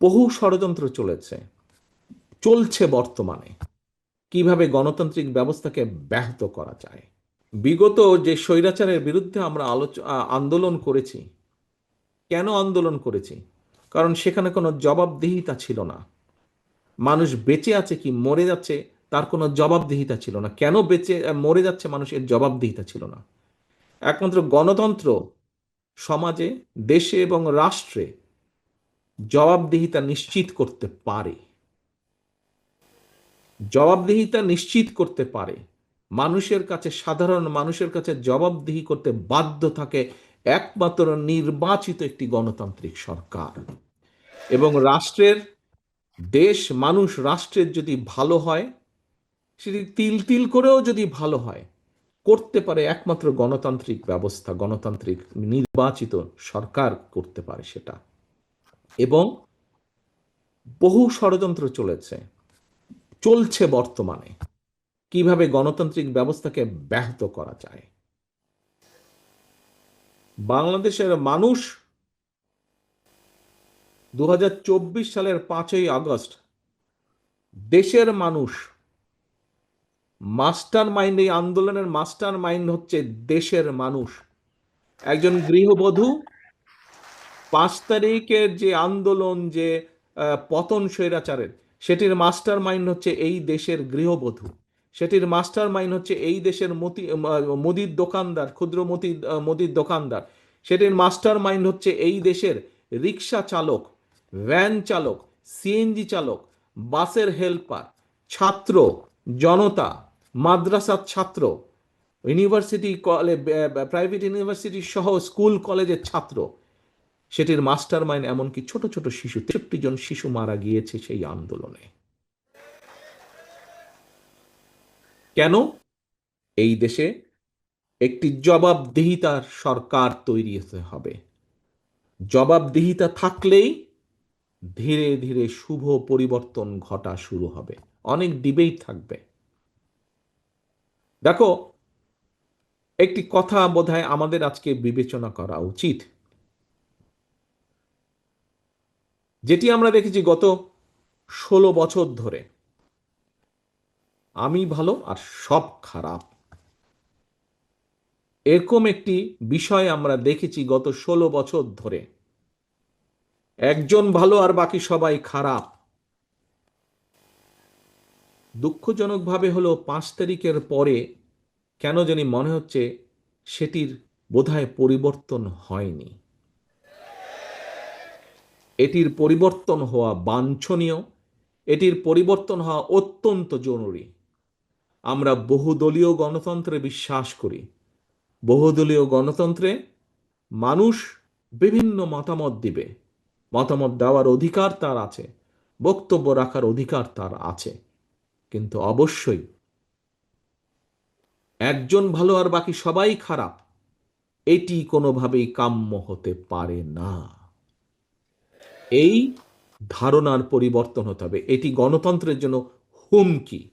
বহু ষড়যন্ত্র চলেছে, চলছে বর্তমানে। কীভাবে গণতান্ত্রিক ব্যবস্থাকে ব্যাহত করা যায়? বিগত যে স্বৈরাচারের বিরুদ্ধে আমরা আলোচ আন্দোলন করেছি, কেন আন্দোলন করেছি? কারণ সেখানে কোনো জবাবদিহিতা ছিল না। মানুষ বেঁচে আছে কি মরে যাচ্ছে, তার কোনো জবাবদিহিতা ছিল না। কেন বেঁচে মরে যাচ্ছে মানুষের জবাবদিহিতা ছিল না। একমাত্র গণতন্ত্র সমাজে, দেশে এবং রাষ্ট্রে জবাবদিহিতা নিশ্চিত করতে পারে। জবাবদিহিতা নিশ্চিত করতে পারে। মানুষের কাছে, সাধারণ মানুষের কাছে জবাবদিহি করতে বাধ্য থাকে একমাত্র নির্বাচিত একটি গণতান্ত্রিক সরকার। এবং রাষ্ট্রের, দেশ, মানুষ, রাষ্ট্রের যদি ভালো হয়, সেটি তিল তিল করেও যদি ভালো হয়, করতে পারে একমাত্র গণতান্ত্রিক ব্যবস্থা, গণতান্ত্রিক নির্বাচিত সরকার করতে পারে সেটা। এবং বহু ষড়যন্ত্র চলেছে, চলছে বর্তমানে। কীভাবে গণতান্ত্রিক ব্যবস্থাকে ব্যাহত করা যায়? বাংলাদেশের মানুষ দু হাজার চব্বিশ সালের পাঁচই আগস্ট দেশের মানুষ মাস্টার মাইন্ড এই আন্দোলনের মাস্টার মাইন্ড হচ্ছে দেশের মানুষ। একজন গৃহবধূ পাঁচ তারিখের যে আন্দোলন, যে পতন স্বৈরাচারের, সেটির মাস্টার মাইন্ড হচ্ছে এই দেশের গৃহবধূ। সেটির মাস্টার মাইন্ড হচ্ছে এই দেশের মতি মুদির দোকানদার, ক্ষুদ্র মতি মুদির দোকানদার। সেটির মাস্টার মাইন্ড হচ্ছে এই দেশের রিক্সা চালক, ভ্যান চালক সিএনজি চালক, বাসের হেল্পার, ছাত্র, জনতা, মাদ্রাসার ছাত্র, ইউনিভার্সিটি কলেজ প্রাইভেট ইউনিভার্সিটি সহ স্কুল কলেজের ছাত্র। সেটির মাস্টার মাইন্ড এমনকি ছোট ছোট শিশু, তেষট্টি জন শিশু মারা গিয়েছে সেই আন্দোলনে। কেন? এই দেশে একটি জবাবদিহিতার সরকার তৈরি হতে হবে। জবাবদিহিতা থাকলেই ধীরে ধীরে শুভ পরিবর্তন ঘটা শুরু হবে। অনেক ডিবেট থাকবে। দেখো, একটি কথা বোধহয় আমাদের আজকে বিবেচনা করা উচিত। যেটি আমরা দেখেছি গত ষোলো বছর ধরে। আমি ভালো আর সব খারাপ। এরকম একটি বিষয় আমরা দেখেছি গত ষোলো বছর ধরে। একজন ভালো আর বাকি সবাই খারাপ। দুঃখজনকভাবে হলো পাঁচ তারিখের পরে কেন জানি মনে হচ্ছে সেটির বোধহয় পরিবর্তন হয়নি। এটির পরিবর্তন হওয়া বাঞ্ছনীয়, এটির পরিবর্তন হওয়া অত্যন্ত জরুরি। আমরা বহুদলীয় গণতন্ত্রে বিশ্বাস করি। বহুদলীয় গণতন্ত্রে মানুষ বিভিন্ন মতামত দিবে। মতামত দেওয়ার অধিকার তার আছে, বক্তব্য রাখার অধিকার তার আছে। কিন্তু অবশ্যই একজন ভালো আর বাকি সবাই খারাপ, এটি কোনোভাবেই কাম্য হতে পারে না। এই ধারণার পরিবর্তন হতে হবে। এটি গণতন্ত্রের জন্য হুমকি।